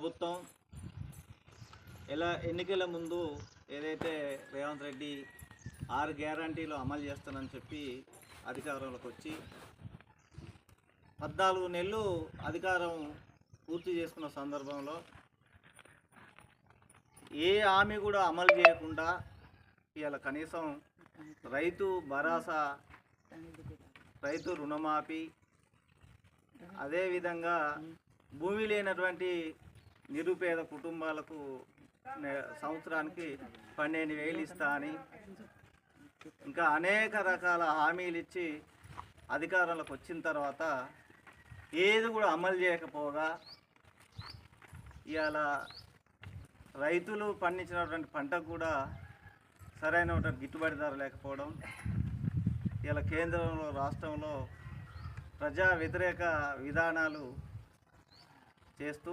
ప్రభుత్వం ఎలా ఎన్నికల ముందు ఏదైతే రేవంత్ రెడ్డి ఆరు గ్యారంటీలు అమలు చేస్తానని చెప్పి అధికారంలోకి వచ్చి పద్నాలుగు నెలలు అధికారం పూర్తి చేసుకున్న సందర్భంలో ఏ హామీ కూడా అమలు చేయకుండా ఇవాళ కనీసం రైతు భరోసా రైతు రుణమాఫీ అదేవిధంగా భూమి లేనటువంటి నిరుపేద కుటుంబాలకు సంవత్సరానికి పన్నెండు వేలు ఇస్తా అని ఇంకా అనేక రకాల హామీలు ఇచ్చి అధికారంలోకి వచ్చిన తర్వాత ఏది కూడా అమలు చేయకపోగా ఇవాళ రైతులు పండించినటువంటి పంటకు కూడా సరైనటువంటి గిట్టుబాటు ధర లేకపోవడం ఇలా కేంద్రంలో రాష్ట్రంలో ప్రజా వ్యతిరేక విధానాలు చేస్తూ